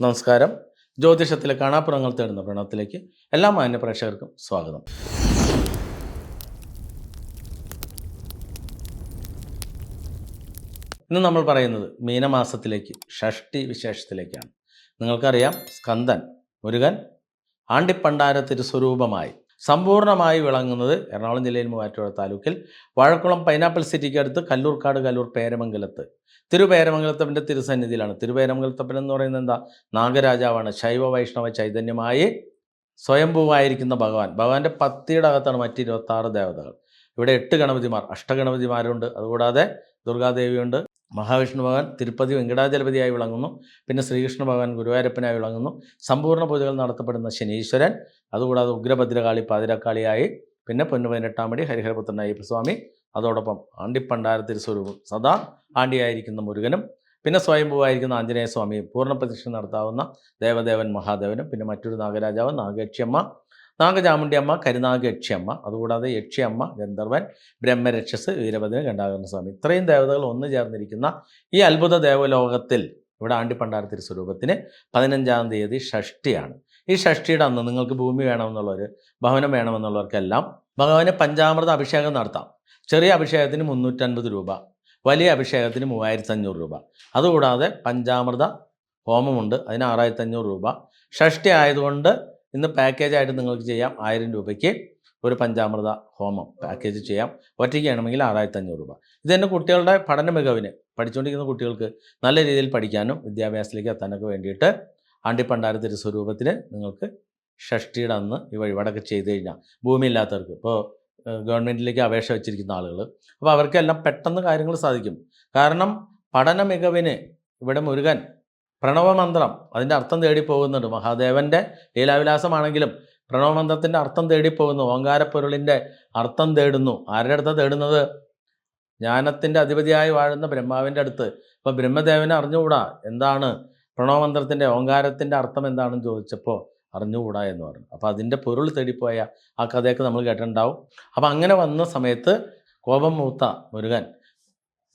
നമസ്കാരം. ജ്യോതിഷത്തിലെ കാണാപ്പുറങ്ങൾ തേടുന്ന പ്രണവത്തിലേക്ക് എല്ലാ മാന്യ പ്രേക്ഷകർക്കും സ്വാഗതം. ഇന്ന് നമ്മൾ പറയുന്നത് മീനമാസത്തിലേക്ക് ഷഷ്ടി വിശേഷത്തിലേക്കാണ്. നിങ്ങൾക്കറിയാം സ്കന്ദൻ മുരുകൻ ആണ്ടിപ്പണ്ടാര തിരുസ്വരൂപമായി സമ്പൂർണമായി വിളങ്ങുന്നത് എറണാകുളം ജില്ലയിൽ മൂവാറ്റുപുഴ താലൂക്കിൽ വാഴക്കുളം പൈനാപ്പിൾ സിറ്റിക്ക് അടുത്ത് കല്ലൂർക്കാട് കല്ലൂർ പേരമംഗലത്ത്. തിരുപേരമംഗലത്തപ്പന്റെ തിരുസന്നിധിയിലാണ്. തിരുപേരമംഗലത്തപ്പൻ എന്ന് പറയുന്നത് എന്താ? നാഗരാജാവാണ്. ശൈവ വൈഷ്ണവ ചൈതന്യമായി സ്വയംഭൂവായിരിക്കുന്ന ഭഗവാൻ. ഭഗവാന്റെ പത്തിയുടെ അകത്താണ് മറ്റ് ഇരുപത്താറ് ദേവതകൾ. ഇവിടെ എട്ട് ഗണപതിമാർ അഷ്ടഗണപതിമാരുണ്ട്. അതുകൂടാതെ ദുർഗാദേവിയുണ്ട്. മഹാവിഷ്ണു ഭഗവാൻ തിരുപ്പതി വെങ്കടാചലപതിയായി വിളങ്ങുന്നു. പിന്നെ ശ്രീകൃഷ്ണ ഭഗവാൻ ഗുരുവായൂരപ്പനായി വിളങ്ങുന്നു. സമ്പൂർണ പൂജകൾ നടത്തപ്പെടുന്ന ശനീശ്വരൻ അതുകൂടാതെ ഉഗ്രഭദ്രകാളി പാതിരക്കാളിയായി പിന്നെ പൊന്നു പതിനെട്ടാം മടി ഹരിഹരപുത്രൻ അയ്യപ്പസ്വാമി അതോടൊപ്പം ആണ്ടിപ്പണ്ടാര തിരുസ്വരൂപം സദാ ആണ്ടിയായിരിക്കുന്ന മുരുകനും പിന്നെ സ്വയംഭൂവായിരിക്കുന്ന ആഞ്ജനേയ സ്വാമിയും പൂർണ പ്രതിഷ്ഠ നടത്താവുന്ന ദേവദേവൻ മഹാദേവനും പിന്നെ മറ്റൊരു നാഗരാജാവ് നാഗയക്ഷിയമ്മ നാഗചാമുണ്ടി അമ്മ കരുനാഗയക്ഷിയമ്മ അതുകൂടാതെ യക്ഷിയമ്മ ഗന്ധർവൻ ബ്രഹ്മരക്ഷസ് വീരഭദ്രൻ ഗണ്ടാകരണ സ്വാമി. ഇത്രയും ദേവതകൾ ഒന്നു ചേർന്നിരിക്കുന്ന ഈ അത്ഭുത ദേവലോകത്തിൽ ഇവിടെ ആണ്ടിപ്പണ്ടാര തിരുസ്വരൂപത്തിന് പതിനഞ്ചാം തീയതി ഷഷ്ടിയാണ്. ഈ ഷഷ്ടിയുടെ അന്ന് നിങ്ങൾക്ക് ഭൂമി വേണമെന്നുള്ളവർ ഭവനം വേണമെന്നുള്ളവർക്കെല്ലാം ഭഗവാന് പഞ്ചാമൃത അഭിഷേകം നടത്താം. ചെറിയ അഭിഷേകത്തിന് മുന്നൂറ്റൻപത് രൂപ വലിയ അഭിഷേകത്തിന് മൂവായിരത്തി അഞ്ഞൂറ് രൂപ. അതുകൂടാതെ പഞ്ചാമൃത ഹോമമുണ്ട് അതിന് ആറായിരത്തി അഞ്ഞൂറ് രൂപ. ഷഷ്ടി ആയതുകൊണ്ട് ഇന്ന് പാക്കേജായിട്ട് നിങ്ങൾക്ക് ചെയ്യാം ആയിരം രൂപയ്ക്ക് ഒരു പഞ്ചാമൃത ഹോമം. പാക്കേജ് ചെയ്യാം. ഒറ്റയ്ക്ക് ചെയ്യണമെങ്കിൽ ആറായിരത്തി അഞ്ഞൂറ് രൂപ. ഇത് തന്നെ കുട്ടികളുടെ പഠന മികവിന് പഠിച്ചുകൊണ്ടിരിക്കുന്ന കുട്ടികൾക്ക് നല്ല രീതിയിൽ പഠിക്കാനും വിദ്യാഭ്യാസത്തിലേക്ക് എത്താനൊക്കെ വേണ്ടിയിട്ട് ആണ്ടിപ്പണ്ടാര തിരുസ്വരൂപത്തിന് നിങ്ങൾക്ക് ഷഷ്ടിയുടെ അന്ന് ഈ വഴിപാടൊക്കെ ചെയ്ത് കഴിഞ്ഞാൽ ഭൂമിയില്ലാത്തവർക്ക്. ഇപ്പോൾ ഗവൺമെന്റിലേക്ക് അപേക്ഷ വെച്ചിരിക്കുന്ന ആളുകൾ അപ്പോൾ അവർക്കെല്ലാം പെട്ടെന്ന് കാര്യങ്ങൾ സാധിക്കും. കാരണം പഠന മികവിന് ഇവിടെ മുരുകൻ പ്രണവമന്ത്രം. അതിന്റെ അർത്ഥം തേടിപ്പോകുന്നുണ്ട്. മഹാദേവന്റെ ലീലാവിലാസമാണെങ്കിലും പ്രണവമന്ത്രത്തിന്റെ അർത്ഥം തേടിപ്പോകുന്നു. ഓങ്കാരപ്പൊരുളിന്റെ അർത്ഥം തേടുന്നു. ആരുടെ അടുത്താണ് തേടുന്നത്? ജ്ഞാനത്തിന്റെ അധിപതിയായി വാഴുന്ന ബ്രഹ്മാവിന്റെ അടുത്ത്. അപ്പോൾ ബ്രഹ്മദേവനെ അറിഞ്ഞുകൂടാ? എന്താണ് പ്രണവമന്ത്രത്തിന്റെ ഓങ്കാരത്തിന്റെ അർത്ഥം എന്താണെന്ന് ചോദിച്ചപ്പോൾ അറിഞ്ഞുകൂടാ എന്ന് പറഞ്ഞു. അപ്പോൾ അതിന്റെ പൊരുൾ തേടിപ്പോയ ആ കഥയൊക്കെ നമ്മൾ കേട്ടിട്ടുണ്ടാവും. അപ്പോൾ അങ്ങനെ വന്ന സമയത്ത് കോപം മൂത്ത മുരുകൻ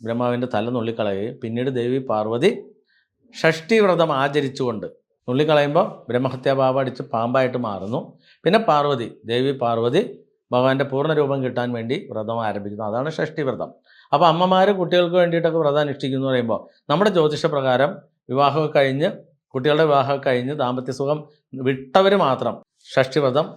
ബ്രഹ്മാവിന്റെ തല നുള്ളിക്കളയുകയും പിന്നീട് ദേവി പാർവതി ഷഷ്ടി വ്രതം ആചരിച്ചുകൊണ്ട് നുള്ളിക്കളയുമ്പോൾ ബ്രഹ്മഹത്യാഭാവം അടിച്ച് പാമ്പായിട്ട് മാറുന്നു. പിന്നെ പാർവതി ദേവി പാർവതി ഭഗവാന്റെ പൂർണ രൂപം കിട്ടാൻ വേണ്ടി വ്രതം ആരംഭിക്കുന്നു. അതാണ് ഷഷ്ടി വ്രതം അപ്പോൾ അമ്മമാർ കുട്ടികൾക്ക് വേണ്ടിയിട്ടൊക്കെ വ്രതം അനുഷ്ഠിക്കുന്നു എന്ന് പറയുമ്പോൾ നമ്മുടെ ജ്യോതിഷ പ്രകാരം വിവാഹമൊക്കെ കഴിഞ്ഞ് കുട്ടികളുടെ വിവാഹമൊക്കെ കഴിഞ്ഞ് ദാമ്പത്യ സുഖം വിട്ടവർ മാത്രം ഷഷ്ടി വ്രതം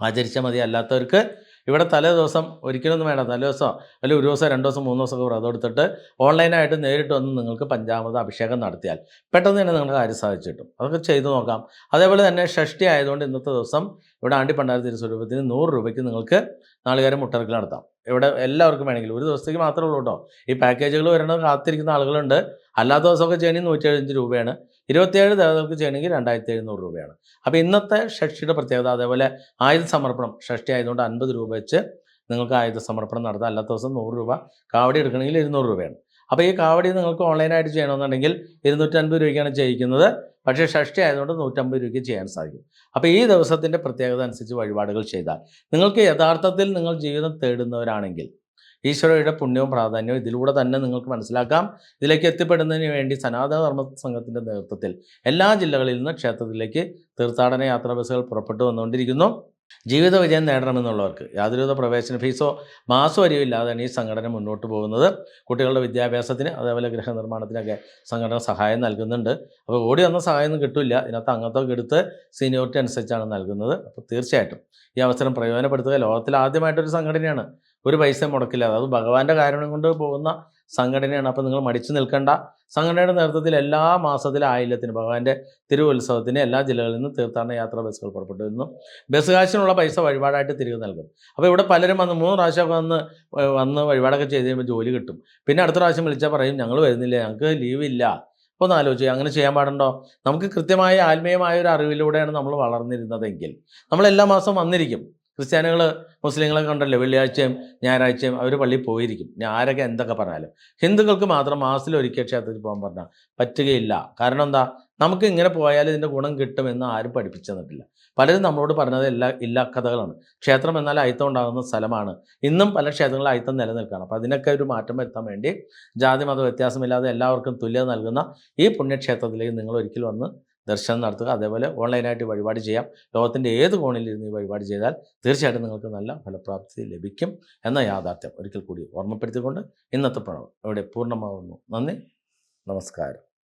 ആചരിച്ചാൽ മതി. അല്ലാത്തവർക്ക് ഇവിടെ തലേ ദിവസം ഒരിക്കലൊന്നും വേണ്ട തലേ ദിവസം അല്ലെങ്കിൽ ഒരു ദിവസം രണ്ട് ദിവസം മൂന്ന് ദിവസമൊക്കെ വ്രതം എടുത്തിട്ട് ഓൺലൈനായിട്ട് നേരിട്ട് വന്ന് നിങ്ങൾക്ക് പഞ്ചാമൃത അഭിഷേകം നടത്തിയാൽ പെട്ടെന്ന് തന്നെ നിങ്ങൾക്ക് കാര്യം സാധിച്ചു കിട്ടും അതൊക്കെ ചെയ്തു നോക്കാം. അതേപോലെ തന്നെ ഷഷ്ടി ആയതുകൊണ്ട് ഇന്നത്തെ ദിവസം ഇവിടെ ആണ്ടി പണ്ടാര തിരുസ്വരൂപത്തിന് നൂറ് രൂപയ്ക്ക് നിങ്ങൾക്ക് നാളുകാരം മുട്ടറക്കൽ നടത്താം. ഇവിടെ എല്ലാവർക്കും വേണമെങ്കിൽ ഒരു ദിവസത്തേക്ക് മാത്രമേ ഉള്ളൂ കേട്ടോ. ഈ പാക്കേജുകൾ വരണത് കാത്തിരിക്കുന്ന ആളുകളുണ്ട്. അല്ലാത്ത ദിവസമൊക്കെ ചെയ്യണമെങ്കിൽ നൂറ്റി രൂപയാണ്. ഇരുപത്തിയേഴ് ദേവതകൾക്ക് ചെയ്യണമെങ്കിൽ രണ്ടായിരത്തി എഴുന്നൂറ് രൂപയാണ്. അപ്പോൾ ഇന്നത്തെ ഷഷ്ടിയുടെ പ്രത്യേകത അതേപോലെ ആയുധ സമർപ്പണം ഷഷ്ടി ആയതുകൊണ്ട് അൻപത് രൂപ വെച്ച് നിങ്ങൾക്ക് ആയുധ സമർപ്പണം നടത്താം. അല്ലാത്ത ദിവസം നൂറ് രൂപ കാവടി എടുക്കണമെങ്കിൽ ഇരുന്നൂറ് രൂപയാണ്. അപ്പോൾ ഈ കാവടി നിങ്ങൾക്ക് ഓൺലൈനായിട്ട് ചെയ്യണമെന്നുണ്ടെങ്കിൽ ഇരുന്നൂറ്റൻപത് രൂപയ്ക്കാണ് ചെയ്യിക്കുന്നത്. പക്ഷേ ഷഷ്ടി ആയതുകൊണ്ട് നൂറ്റമ്പത് രൂപയ്ക്ക് ചെയ്യാൻ സാധിക്കും. അപ്പോൾ ഈ ദിവസത്തിന്റെ പ്രത്യേകത അനുസരിച്ച് വഴിപാടുകൾ ചെയ്താൽ നിങ്ങൾക്ക് യഥാർത്ഥത്തിൽ നിങ്ങൾ ജീവിതം തേടുന്നവരാണെങ്കിൽ ഈശ്വരയുടെ പുണ്യവും പ്രാധാന്യവും ഇതിലൂടെ തന്നെ നിങ്ങൾക്ക് മനസ്സിലാക്കാം. ഇതിലേക്ക് എത്തിപ്പെടുന്നതിന് വേണ്ടി സനാതന ധർമ്മ സംഘത്തിന്റെ നേതൃത്വത്തിൽ എല്ലാ ജില്ലകളിൽ നിന്ന് ക്ഷേത്രത്തിലേക്ക് തീർത്ഥാടന യാത്രാ ബസ്സുകൾ പുറപ്പെട്ടു വന്നുകൊണ്ടിരിക്കുന്നു. ജീവിത വിജയം നേടണമെന്നുള്ളവർക്ക് യാതൊരുവിധ പ്രവേശന ഫീസോ മാസവരിയോ ഇല്ലാതെയാണ് ഈ സംഘടന മുന്നോട്ട് പോകുന്നത്. കുട്ടികളുടെ വിദ്യാഭ്യാസത്തിന് അതേപോലെ ഗൃഹനിർമ്മാണത്തിനൊക്കെ സംഘടന സഹായം നൽകുന്നുണ്ട്. അപ്പോൾ ഓടി വന്ന സഹായമൊന്നും കിട്ടില്ല. ഇതിനകത്ത് അംഗത്വം എടുത്ത് സീനിയോറിറ്റി അനുസരിച്ചാണ് നൽകുന്നത്. അപ്പോൾ തീർച്ചയായിട്ടും ഈ അവസരം പ്രയോജനപ്പെടുത്തുക ലോകത്തിൽ ആദ്യമായിട്ടൊരു സംഘടനയാണ്. ഒരു പൈസ മുടക്കില്ല. അത് ഭഗവാന്റെ കാരണം കൊണ്ട് പോകുന്ന സംഘടനയാണ്. അപ്പോൾ നിങ്ങൾ മടിച്ചു നിൽക്കേണ്ട. സംഘടനയുടെ നേതൃത്വത്തിൽ എല്ലാ മാസത്തിലെ ആയില്യത്തിന് ഭഗവാന്റെ തിരുവുത്സവത്തിന് എല്ലാ ജില്ലകളിൽ നിന്നും തീർത്ഥാടന യാത്രാ ബസ്സുകൾ പുറപ്പെട്ടു വരുന്നു ബസ് കാശിനുള്ള പൈസ വഴിപാടായിട്ട് തിരികെ നൽകും. അപ്പോൾ ഇവിടെ പലരും വന്ന് മൂന്ന് പ്രാവശ്യമൊക്കെ വന്ന് വന്ന് വഴിപാടൊക്കെ ചെയ്ത് കഴിയുമ്പോൾ ജോലി കിട്ടും. പിന്നെ അടുത്ത പ്രാവശ്യം വിളിച്ചാൽ പറയും ഞങ്ങൾ വരുന്നില്ല ഞങ്ങൾക്ക് ലീവ് ഇല്ല. അപ്പോൾ ഒന്ന് ആലോചിക്കുക അങ്ങനെ ചെയ്യാൻ പാടുണ്ടോ? നമുക്ക് കൃത്യമായ ആത്മീയമായ ഒരു അറിവിലൂടെയാണ് നമ്മൾ വളർന്നിരുന്നതെങ്കിൽ. നമ്മൾ എല്ലാ മാസവും വന്നിരിക്കും. ക്രിസ്ത്യാനികൾ മുസ്ലിങ്ങളെ കണ്ടല്ലോ വെള്ളിയാഴ്ചയും ഞായറാഴ്ചയും അവർ പള്ളിയിൽ പോയിരിക്കും. ഇനി ആരൊക്കെ എന്തൊക്കെ പറഞ്ഞാലും. ഹിന്ദുക്കൾക്ക് മാത്രം മാസത്തിൽ ഒരിക്കൽ ക്ഷേത്രത്തിൽ പോകാൻ പറഞ്ഞാൽ പറ്റുകയില്ല. കാരണം എന്താ? നമുക്ക് ഇങ്ങനെ പോയാൽ ഇതിന്റെ ഗുണം കിട്ടുമെന്ന് ആരും പഠിപ്പിച്ചു തന്നിട്ടില്ല പലരും നമ്മളോട് പറഞ്ഞത് എല്ലാ ഇല്ലാ കഥകളാണ്. ക്ഷേത്രം എന്നാൽ അയിത്തം ഉണ്ടാകുന്ന സ്ഥലമാണ്. ഇന്നും പല ക്ഷേത്രങ്ങളിൽ അയിത്തം നിലനിൽക്കുകയാണ് അപ്പോൾ അതിനൊക്കെ ഒരു മാറ്റം വരുത്താൻ വേണ്ടി ജാതി മത വ്യത്യാസമില്ലാതെ എല്ലാവർക്കും തുല്യത നൽകുന്ന ഈ പുണ്യക്ഷേത്രത്തിലേക്ക് നിങ്ങൾ ഒരിക്കൽ വന്ന് ദർശനം നടത്തുക. അതേപോലെ ഓൺലൈനായിട്ട് വഴിപാട് ചെയ്യാം. ലോകത്തിന്റെ ഏത് കോണിലിരുന്ന് ഈ വഴിപാട് ചെയ്താൽ തീർച്ചയായിട്ടും നിങ്ങൾക്ക് നല്ല ഫലപ്രാപ്തി ലഭിക്കും എന്ന യാഥാർത്ഥ്യം. ഒരിക്കൽ കൂടി ഓർമ്മപ്പെടുത്തിക്കൊണ്ട് ഇന്നത്തെ പ്രണവം ഇവിടെ പൂർണമാകുന്നു നന്ദി. നമസ്കാരം.